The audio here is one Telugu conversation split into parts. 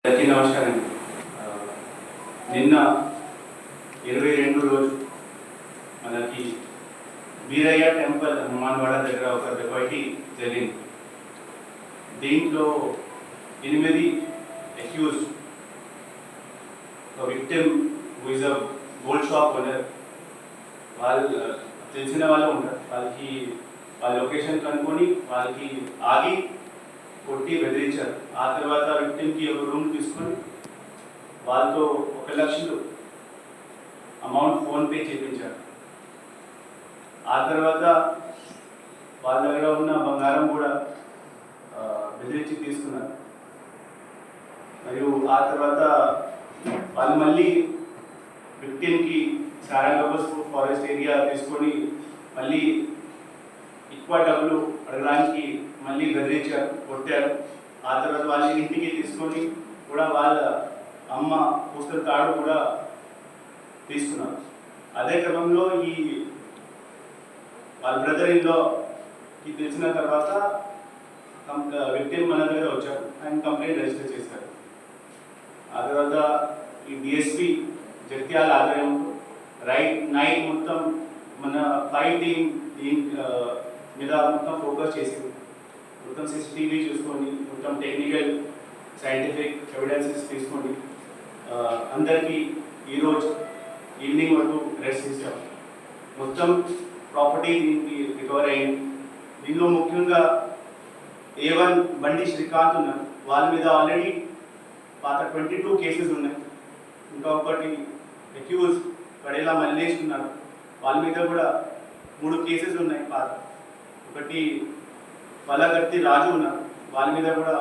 అందరికీ నమస్కారం ఆ, నిన్న ఇరవై రెండు రోజు మనకి వీరయ్య టెంపుల్ హనుమాన్వాడ దగ్గర ఒక డెకాయిటీ జరిగింది దీంట్లో ఎనిమిది అక్యూజ్ ఒక victim who is a gold shop owner వాళ్ళు తెలిసిన వాళ్ళు ఉంటారు వాళ్ళకి వాళ్ళ లొకేషన్ కనుక్కొని వాళ్ళకి ఆగి కొట్టి బెదిరించారు. ఆ తర్వాత విక్టిమ్కి ఒక రూమ్ తీసుకొని వాళ్ళతో ఒక లక్షలు అమౌంట్ ఫోన్పే చేయించారు ఆ తర్వాత వాళ్ళ దగ్గర ఉన్న బంగారం కూడా బెదిరించి తీసుకున్నారు. మరియు ఆ తర్వాత వాళ్ళు మళ్ళీ విక్టిమ్కి సారంగబస్ ఫారెస్ట్ ఏరియా తీసుకొని మళ్ళీ ఎక్కువ డబ్బులు అడగడానికి మళ్ళీ బెదిరించారు కొట్టారు. ఆ తర్వాత వాళ్ళని ఇంటికి తీసుకొని కూడా వాళ్ళ అమ్మ పుస్తక తాడు కూడా తీసుకున్నారు. అదే క్రమంలో ఈ వాళ్ళ బ్రదర్ ఇన్లోకి తెలిసిన తర్వాత వ్యక్తి మన దగ్గర వచ్చారు. ఆయన కంప్లైంట్ రిజిస్టర్ చేశారు. ఆ తర్వాత ఈ డిఎస్పి జగిత్యాల ఆధ్వర్యంలో రైట్ నైట్ మొత్తం మన ఫైవ్ టీమ్ టీమ్ మీద మొత్తం ఫోకస్ చేసింది. మొత్తం సిసిటీవీ చూసుకొని మొత్తం టెక్నికల్ సైంటిఫిక్ ఎవిడెన్సెస్ తీసుకొని అందరికీ ఈరోజు ఈవినింగ్ వరకు రెస్ట్ చేసాం మొత్తం ప్రాపర్టీ దీనికి రికవర్ అయింది దీనిలో ముఖ్యంగా ఏ వన్ బండి శ్రీకాంత్ ఉన్నారు వాళ్ళ మీద ఆల్రెడీ పాత ట్వంటీ టూ కేసెస్ ఉన్నాయి. ఇంకా ఒకటి అక్యూజ్ పడేలా మల్లేష్ ఉన్నారు. వాళ్ళ మీద కూడా మూడు కేసెస్ ఉన్నాయి పాత. ఒకటి పలగర్తి రాజు ఉన్నారు. వాళ్ళ మీద కూడా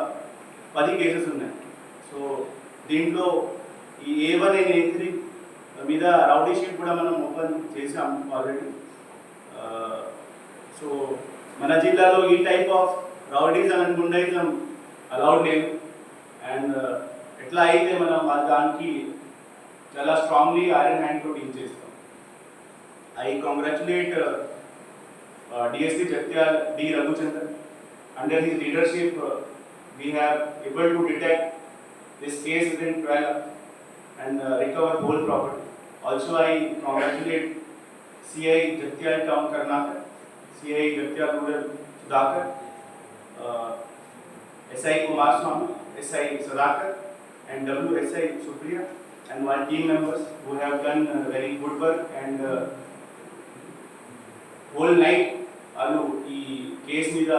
పది కేసెస్ ఉన్నాయి. సో దీంట్లో ఈ ఏ వన్ ఏ త్రీ మీద రౌడీ షీట్ కూడా మనం ఓపెన్ చేసాం ఆల్రెడీ సో మన జిల్లాలో ఈ type of rowdyism and goondaism allowed లేదు. అండ్ ఎట్లా అయితే మనం దానికి చాలా స్ట్రాంగ్లీ ఐరన్ హ్యాండ్తో డీల్ చేస్తాం. I congratulate DSC Jagtial D Raghuchandran. Under his leadership, uh, we have able to detect this case within 12 and uh, recover whole property. Also, I congratulate CI Jatyal Town Karnataka, CI Jatyal Rural Sudhakar, uh, SI Kumar Swami, SI Sadakar, and WSI Supriya, and my team members who have done uh, very good work and uh, whole night, Alu, ಈ ಕೇಸ್ మీద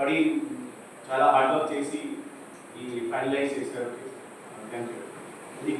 పడి uh, చాలా హార్డ్ వర్క్ చేసి ఈ ఫైనలైజ్ చేశారు. Thank you